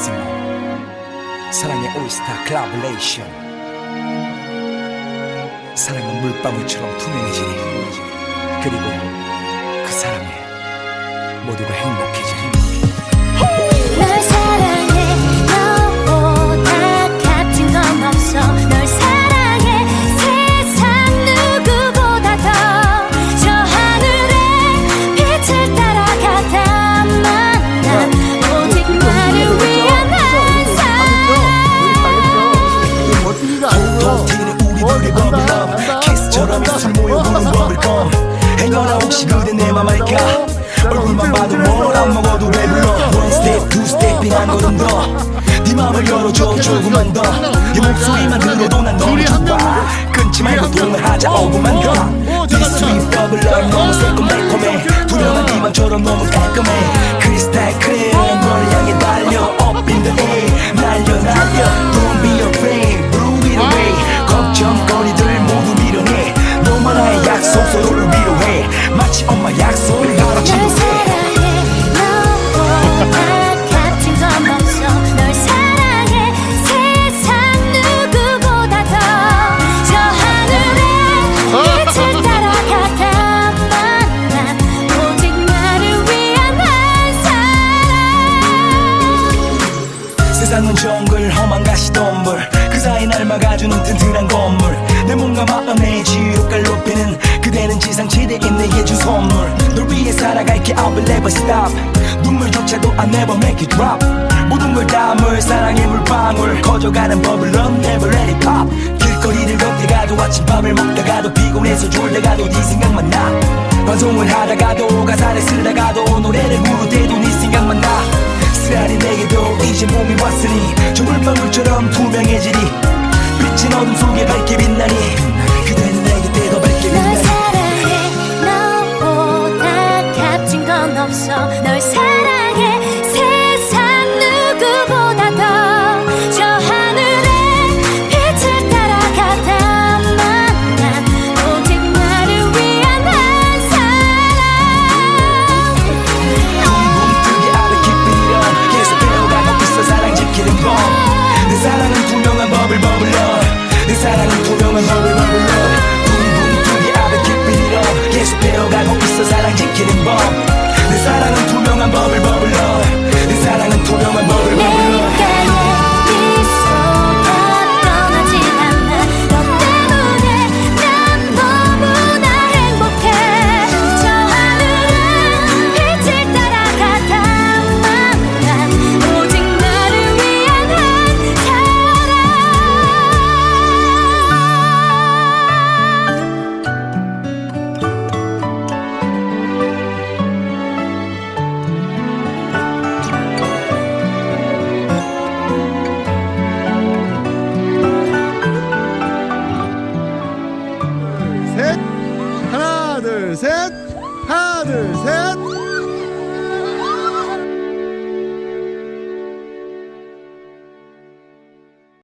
마스모 사랑의 오이스타 클라블레이션. 사랑은 물방울처럼 투명해지니 그리고 가 얼굴만 봐도 뭘 안 먹어도 배불러. One step, two step, 빙한 걸음 더네 맘을 열어줘 조금만 더네 목소리만 들어도 난 너무 좋아. 끊지 말고 그 동을 하자 어구만 더 This sweet double love 너무 새콤달콤해. 투명한 이만처럼 너무 깔끔해. 크리스탈 크림 땅은 정글 험한 가시덤불. 그 사이 날 막아주는 튼튼한 건물. 내 몸과 마음 내 지옥을 높이는 그대는 지상 최대인 내게 준 선물. 널 위해 살아갈게 I will never stop. 눈물조차도 I never make it drop. 모든 걸 담을 사랑의 물방울. 커져가는 법을 넌 never let it pop. 길거리를 걷다가도 아침밥을 먹다가도 피곤해서 졸다가도 네 생각만 나. 방송을 하다가도 가사를 쓰다가도 노래를 부를 때도 네 생각만 나. 어둠 속에 밝게 빛나니